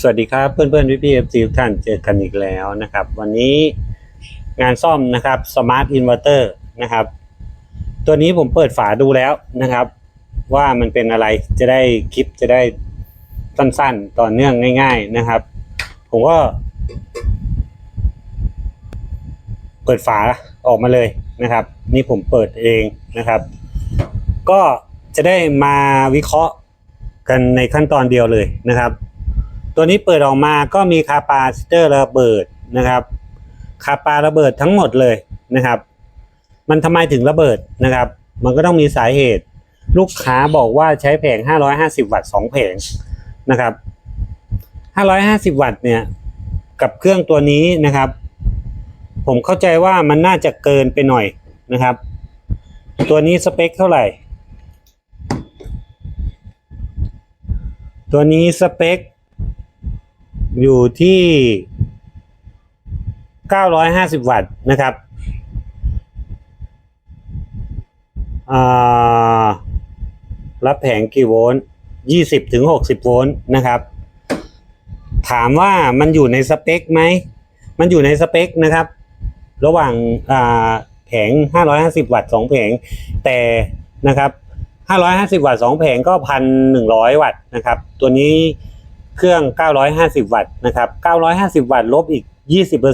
สวัสดีครับเพื่อนเพื่อนพี่พี่เอฟซีทุกท่านเจอกันอีกแล้วนะครับ วันนี้งานซ่อมนะครับสมาร์ทอินเวอร์เตอร์นะครับ ตัวนี้ผมเปิดฝาดูแล้วนะครับ ว่ามันเป็นอะไรจะได้คลิปจะได้สั้นๆ ต่อเนื่องง่าย ๆนะครับ ผมก็ เปิดฝาออกมาเลยนะครับ นี่ผมเปิดเองนะครับ ก็จะได้มาวิเคราะห์กันในขั้นตอนเดียวเลยนะครับ ตัวนี้เปิดออกมาก็มีคาปาซิเตอร์ระเบิดนะครับ คาปาระเบิดทั้งหมดเลยนะครับ มันทำไมถึงระเบิดนะครับ มันก็ต้องมีสาเหตุ ลูกค้าบอกว่าใช้แผง 550 วัตต์2แผงนะครับ 550 วัตต์เนี่ยกับเครื่องตัวนี้นะครับ ผมเข้าใจว่ามันน่าจะเกินไปหน่อยนะครับ ตัวนี้สเปคเท่าไหร่ ตัวนี้สเปค อยู่ที่ 950 วัตต์นะครับรับแผงกี่โวลต์20ถึง60 โวลต์นะครับ ถามว่ามันอยู่ในสเปคไหม มันอยู่ในสเปคนะครับ ระหว่างาแผง 550 วัตต์2แผง แต่นะครับ 550 วัตต์2แผงก็ 1,100 วัตต์นะครับ ตัวนี้ เครื่อง 950 วัตต์นะครับ 950 วัตต์ลบอีก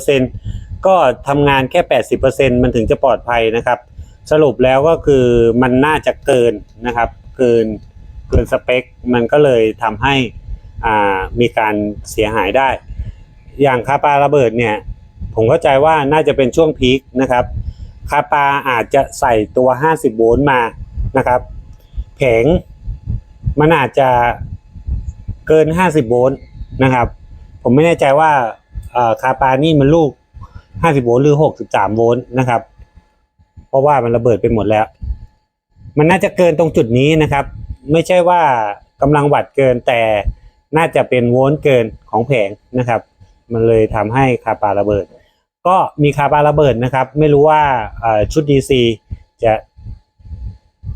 20%ก็ทำงานแค่ 80%มันถึงจะปลอดภัยนะครับ สรุปแล้วก็คือมันน่าจะเกินนะครับ เกินเกินสเปค มันก็เลยทำให้อ่ามีการเสียหายได้ อย่างคาปาระเบิดเนี่ย ผมเข้าใจว่าน่าจะเป็นช่วงพีคนะครับ คาปาอาจจะใส่ตัว 50 โวลต์มานะครับ แผงมันอาจจะ เกิน 50 โวลต์นะครับ ผมไม่แน่ใจว่าคาปานี่มันลูก 50 โวลต์หรือ 63 โวลต์นะครับ เพราะว่ามันระเบิดไปหมดแล้ว มันน่าจะเกินตรงจุดนี้นะครับ ไม่ใช่ว่ากำลังวัดเกินแต่น่าจะเป็นโวลต์เกินของแผงนะครับ มันเลยทำให้คาปาระเบิด ก็มีคาปาระเบิดนะครับ ไม่รู้ว่าชุด DC จะ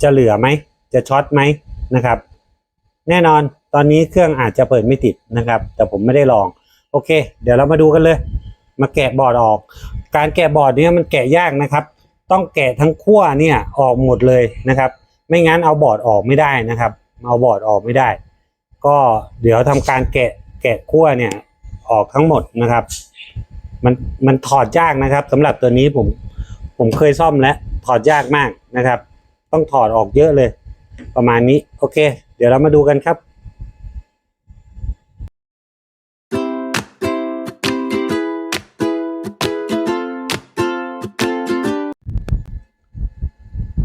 จะเหลือไหม จะช็อตไหมนะครับ แน่นอนตอนนี้เครื่องอาจจะเปิดไม่ติดนะครับ แต่ผมไม่ได้ลอง โอเค เดี๋ยวเรามาดูกันเลย มาแกะบอร์ดออก การแกะบอร์ดเนี่ยมันแกะยากนะครับ ต้องแกะทั้งขั้วเนี่ยออกหมดเลยนะครับ ไม่งั้นเอาบอร์ดออกไม่ได้นะครับ เอาบอร์ดออกไม่ได้ ก็เดี๋ยวทำการแกะแกะขั้วเนี่ยออกทั้งหมดนะครับ มันมันถอดยากนะครับสำหรับตัวนี้ผมผมเคยซ่อมแล้วถอดยากมากนะครับ ต้องถอดออกเยอะเลย ประมาณนี้ โอเค เดี๋ยวเรามาดูกันครับ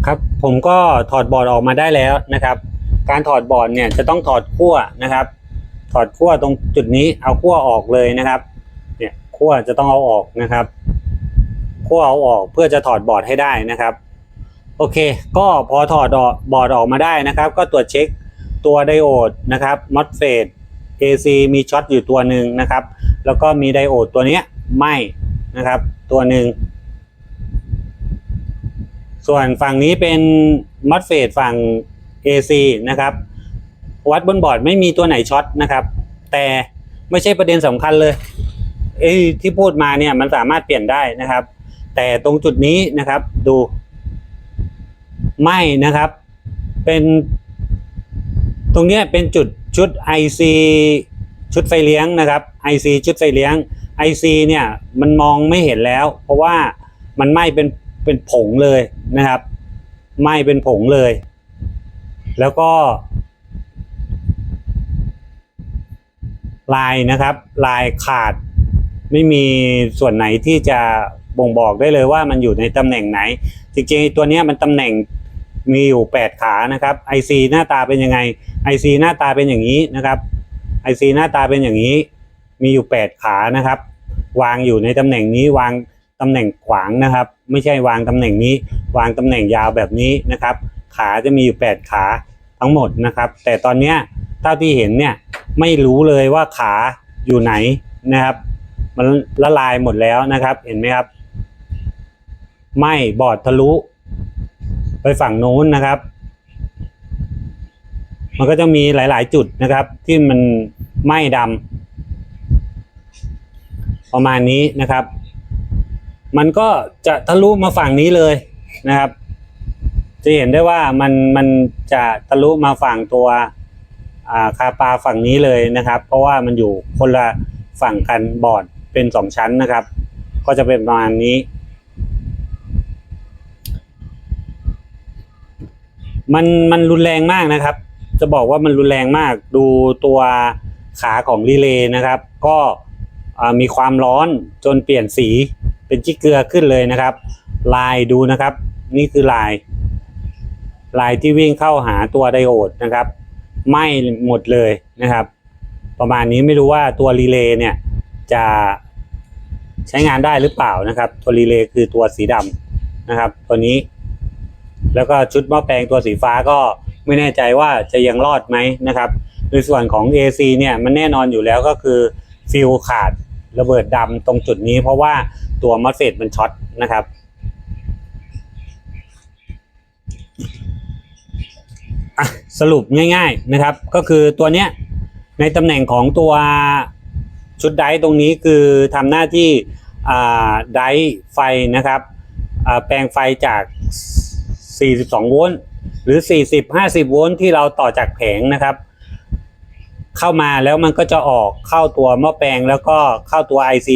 ครับผมก็ถอดบอร์ดออกมาได้แล้วนะครับ การถอดบอร์ดเนี่ยจะต้องถอดขั้วนะครับ ถอดขั้วตรงจุดนี้เอาขั้วออกเลยนะครับเนี่ยขั้วจะต้องเอาออกนะครับขั้วเอาออกเพื่อจะถอดบอร์ดให้ได้นะครับ โอเค ก็พอถอดบอร์ดออกมาได้นะครับ ก็ตรวจเช็คตัวไดโอดนะครับมอสเฟต AC มีช็อตอยู่ตัวหนึ่งนะครับ แล้วก็มีไดโอดตัวนี้ไหมนะครับ ตัวหนึ่ง ส่วนฝั่งนี้เป็นมอสเฟตฝั่ง AC นะครับ วัดบนบอร์ดไม่มีตัวไหนช็อตนะครับ แต่ไม่ใช่ประเด็นสำคัญเลยไอ้ที่พูดมาเนี่ยมันสามารถเปลี่ยนได้นะครับ แต่ตรงจุดนี้นะครับดู ไม่นะครับ เป็นตรงนี้เป็นจุดชุด IC ชุดไฟเลี้ยงนะครับ IC ชุดไฟเลี้ยง IC เนี่ยมันมองไม่เห็นแล้ว เพราะว่ามันไหม้เป็นเป็นผงเลยนะครับไหม้เป็นผงเลย แล้วก็ ลายนะครับ ลายขาดไม่มีส่วนไหนที่จะบ่งบอกได้เลยว่ามันอยู่ในตำแหน่งไหน จริงๆตัวนี้มันตำแหน่ง มีอยู่ 8 ขานะครับ IC หน้าตาเป็นยังไง IC หน้าตาเป็นอย่างนี้นะครับ IC หน้าตาเป็นอย่างนี้ มีอยู่ 8 ขานะครับ วางอยู่ในตำแหน่งนี้วางตำแหน่งขวางนะครับ ไม่ใช่วางตำแหน่งนี้ วางตำแหน่งยาวแบบนี้นะครับ ขาจะมีอยู่ 8 ขาทั้งหมดนะครับ แต่ตอนเนี้ยเท่าที่เห็นเนี่ยไม่รู้เลยว่าขาอยู่ไหนนะครับ มันละลายหมดแล้วนะครับ เห็นไหมครับ ไม่บอดทะลุ ฝั่งโน้นนะครับ มันก็จะมีหลาย ๆ จุดนะครับ ที่มันไหม้ดำประมาณนี้นะครับ มันก็จะทะลุมาฝั่งนี้เลยนะครับ จะเห็นได้ว่ามันมันจะทะลุมาฝั่งตัวาคาปาฝั่งนี้เลยนะครับ เพราะว่ามันอยู่คนละฝั่งกันบอร์ดเป็นสองชั้นนะครับ ก็จะเป็นประมาณนี้ มันมันรุนแรงมากนะครับ จะบอกว่ามันรุนแรงมากดูตัวขาของรีเลย์นะครับ ก็มีความร้อนจนเปลี่ยนสีเป็นจิกเกลือขึ้นเลยนะครับ ลายดูนะครับ นี่คือลาย ลายที่วิ่งเข้าหาตัวไดโอดนะครับไหม้หมดเลยนะครับ ประมาณนี้ไม่รู้ว่าตัวรีเลย์เนี่ยจะใช้งานได้หรือเปล่านะครับ ตัวรีเลย์คือตัวสีดำนะครับ ตัวนี้ แล้วก็ชุดหม้อแปลงตัวสีฟ้าก็ไม่แน่ใจว่าจะยังรอดไหมนะครับในส่วนของ AC เนี่ยมันแน่นอนอยู่แล้วก็คือฟิลขาดระเบิดดำตรงจุดนี้ เพราะว่าตัวมอสเฟตมันช็อตนะครับสรุปง่ายๆนะครับ ก็คือตัวเนี้ยในตำแหน่งของตัวชุดไดตรงนี้คือทำหน้าที่อ่าไดไฟนะครับอ่าแปลงไฟจาก 42 โวลต์หรือ 40 50 โวลต์ที่เราต่อจากแผงนะครับ เข้ามาแล้วมันก็จะออกเข้าตัวหม้อแปลงแล้วก็เข้าตัว IC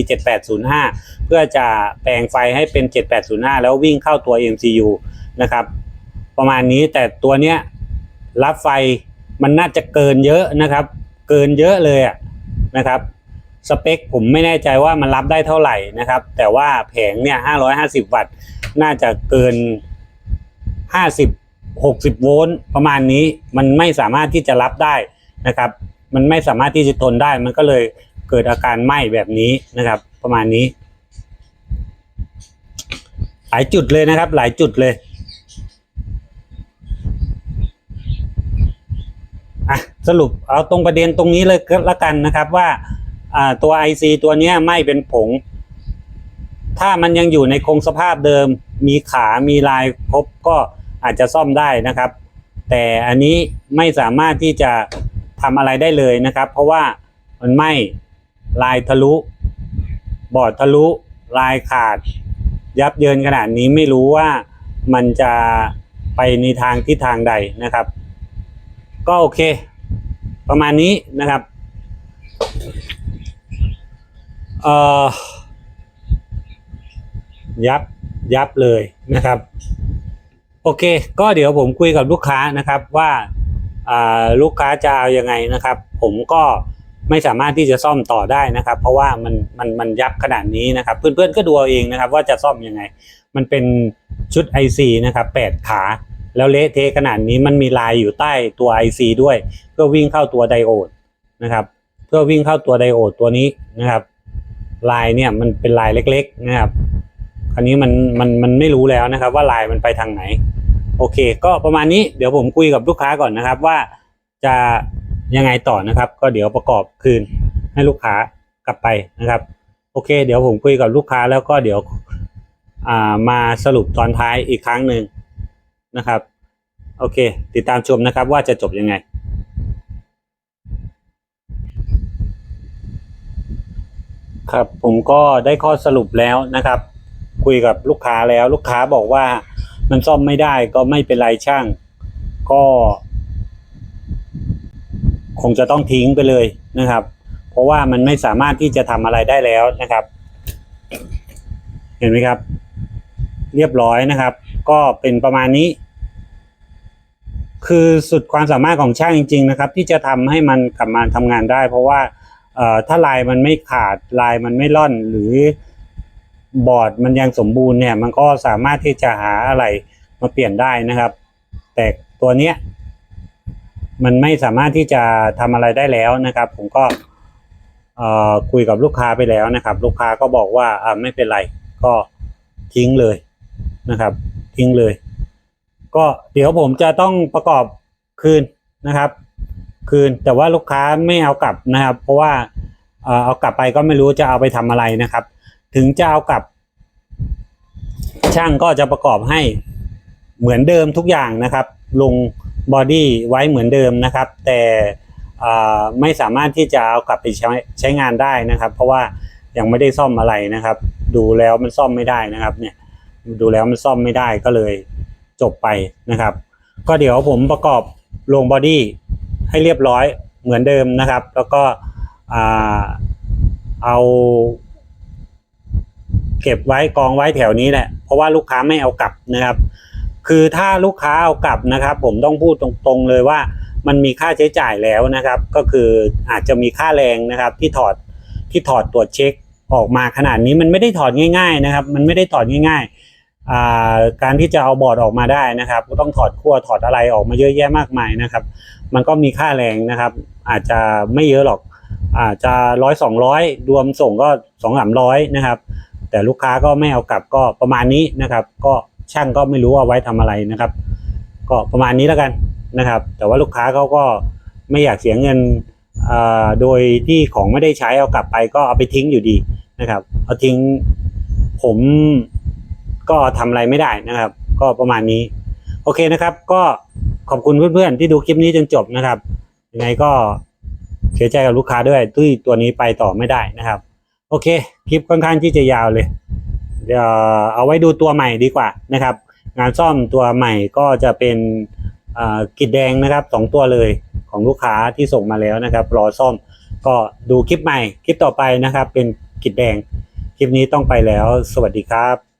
7805 เพื่อจะแปลงไฟให้เป็น 7805 แล้ววิ่งเข้าตัว MCU นะครับ ประมาณนี้แต่ตัวเนี้ยรับไฟมันน่าจะเกินเยอะนะครับ เกินเยอะเลยอะนะครับสเปคผมไม่แน่ใจว่ามันรับได้เท่าไหร่นะครับ แต่ว่าแผงเนี่ย550 วัตต์ น่าจะเกิน 50 60 โวลต์ประมาณนี้มันไม่สามารถที่จะรับได้นะครับ มันไม่สามารถที่จะทนได้มันก็เลยเกิดอาการไหม้แบบนี้นะครับ ประมาณนี้ หลายจุดเลยนะครับ หลายจุดเลยอะสรุปเอาตรงประเด็นตรงนี้เลยก็แล้วกันนะครับว่าตัว IC ตัวนี้ยไม่เป็นผง ถ้ามันยังอยู่ในคงสภาพเดิม มีขา มีลายครบก็ อาจจะซ่อมได้นะครับ แต่อันนี้ไม่สามารถที่จะทำอะไรได้เลยนะครับ เพราะว่ามันไหม้ลายทะลุ บอดทะลุ ลายขาด ยับเยินขนาดนี้ไม่รู้ว่ามันจะไปในทางทิศทางใดนะครับ ก็โอเค ประมาณนี้นะครับเอ่อยับยับเลยนะครับ โอเค ก็เดี๋ยวผมคุยกับลูกค้านะครับว่าลูกค้าจะเอายังไงนะครับ ผมก็ไม่สามารถที่จะซ่อมต่อได้นะครับ เพราะว่ามันมันมันยับขนาดนี้นะครับ เพื่อนๆก็ดูเอาเองนะครับ ว่าจะซ่อมยังไง มันเป็นชุด IC นะครับแปดขา แล้วเละเทะขนาดนี้มันมีลายอยู่ใต้ตัว IC ด้วย เพื่อวิ่งเข้าตัวไดโอดนะครับ เพื่อวิ่งเข้าตัวไดโอดตัวนี้นะครับ ลายเนี่ยมันเป็นลายเล็ก ๆ นะครับ คราวนี้มันมันมันไม่รู้แล้วนะครับ ว่าลายมันไปทางไหน โอเค ก็ประมาณนี้เดี๋ยวผมคุยกับลูกค้าก่อนนะครับ ว่าจะยังไงต่อนะครับ ก็เดี๋ยวประกอบคืนให้ลูกค้ากลับไปนะครับ โอเค เดี๋ยวผมคุยกับลูกค้าแล้วก็เดี๋ยวามาสรุปตอนท้ายอีกครั้งหนึ่งนะครับ โอเค ติดตามชมนะครับว่าจะจบยังไง ครับผมก็ได้ข้อสรุปแล้วนะครับ คุยกับลูกค้าแล้ว ลูกค้าบอกว่ามันซ่อมไม่ได้ก็ไม่เป็นไรช่าง ก็ คงจะต้องทิ้งไปเลยนะครับ เพราะว่ามันไม่สามารถที่จะทำอะไรได้แล้วนะครับ เห็นไหมครับ เรียบร้อยนะครับ ก็เป็นประมาณนี้ คือสุดความสามารถของช่างจริง ๆ นะครับ ที่จะทำให้มันกลับมาทำงานได้ เพราะว่าถ้าลายมันไม่ขาดลายมันไม่ล่อนหรือ บอร์ดมันยังสมบูรณ์เนี่ย มันก็สามารถที่จะหาอะไรมาเปลี่ยนได้นะครับ แต่ตัวเนี้ยมันไม่สามารถที่จะทำอะไรได้แล้วนะครับ ผมก็เอ่อคุยกับลูกค้าไปแล้วนะครับ ลูกค้าก็บอกว่าอ่าไม่เป็นไร ก็ทิ้งเลยนะครับ ทิ้งเลย ก็เดี๋ยวผมจะต้องประกอบคืนนะครับ คืนแต่ว่าลูกค้าไม่เอากลับนะครับ เพราะว่าเอากลับไปก็ไม่รู้จะเอาไปทำอะไรนะครับ ถึงจะเอากลับ ช่างก็จะประกอบให้เหมือนเดิมทุกอย่างนะครับ ลงบอดี้ไว้เหมือนเดิมนะครับ แต่ไม่สามารถที่จะเอากลับไปใช้ใช้งานได้นะครับ เพราะว่ายังไม่ได้ซ่อมอะไรนะครับ ดูแล้วมันซ่อมไม่ได้นะครับเนี่ยดูแล้วมันซ่อมไม่ได้ก็เลยจบไปนะครับ ก็เดี๋ยวผมประกอบลงบอดี้ให้เรียบร้อยเหมือนเดิมนะครับ แล้วก็เอา เก็บไว้กองไว้แถวนี้แหละ เพราะว่าลูกค้าไม่เอากลับนะครับ คือถ้าลูกค้าเอากลับนะครับ ผมต้องพูดตรงๆเลยว่ามันมีค่าใช้จ่ายแล้วนะครับ ก็คืออาจจะมีค่าแรงนะครับ ที่ถอดที่ถอดตรวจเช็คออกมาขนาดนี้มันไม่ได้ถอดง่าย ๆนะครับ มันไม่ได้ถอดง่ายๆการที่จะเอาบอร์ดออกมาได้นะครับ ก็ต้องถอดขั้วถอดอะไรออกมาเยอะแยะมากมายนะครับ มันก็มีค่าแรงนะครับ อาจจะไม่เยอะหรอกอาจจะร้อยสองร้อยรวมส่งก็สองสามร้อยนะครับ แต่ลูกค้าก็ไม่เอากลับก็ประมาณนี้นะครับ ก็ช่างก็ไม่รู้ว่าไว้ทำอะไรนะครับ ก็ประมาณนี้แล้วกันนะครับ แต่ว่าลูกค้าเขาก็ไม่อยากเสียเงินอ่าโดยที่ของไม่ได้ใช้เอากลับไปก็เอาไปทิ้งอยู่ดีนะครับ เอาทิ้งผมก็ทำอะไรไม่ได้นะครับ ก็ประมาณนี้ โอเคนะครับ ก็ขอบคุณเพื่อนๆที่ดูคลิปนี้จนจบนะครับยังไงก็เสียใจกับลูกค้าด้วยที่ตัวนี้ไปต่อไม่ได้นะครับ โอเค คลิปค่อนข้างที่จะยาวเลยเดี๋ยวเอาไว้ดูตัวใหม่ดีกว่านะครับ งานซ่อมตัวใหม่ก็จะเป็นกิดแดงนะครับสองตัวเลยของลูกค้าที่ส่งมาแล้วนะครับ รอซ่อมก็ดูคลิปใหม่ คลิปต่อไปนะครับ เป็นกิดแดง คลิปนี้ต้องไปแล้ว สวัสดีครับ